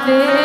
থাকতে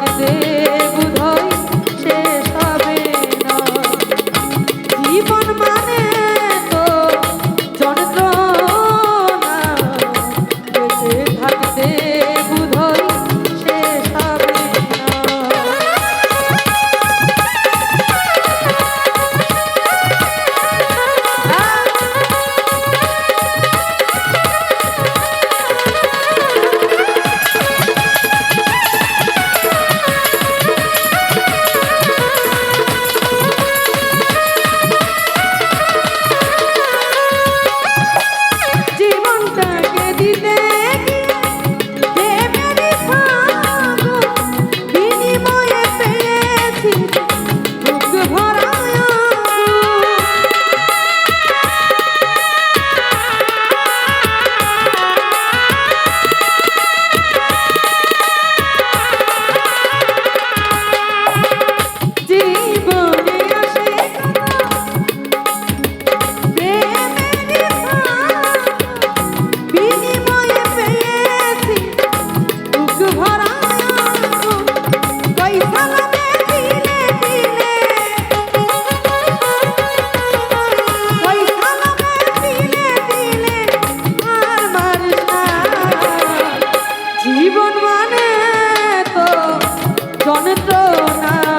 থাকতে যন্ত্রণা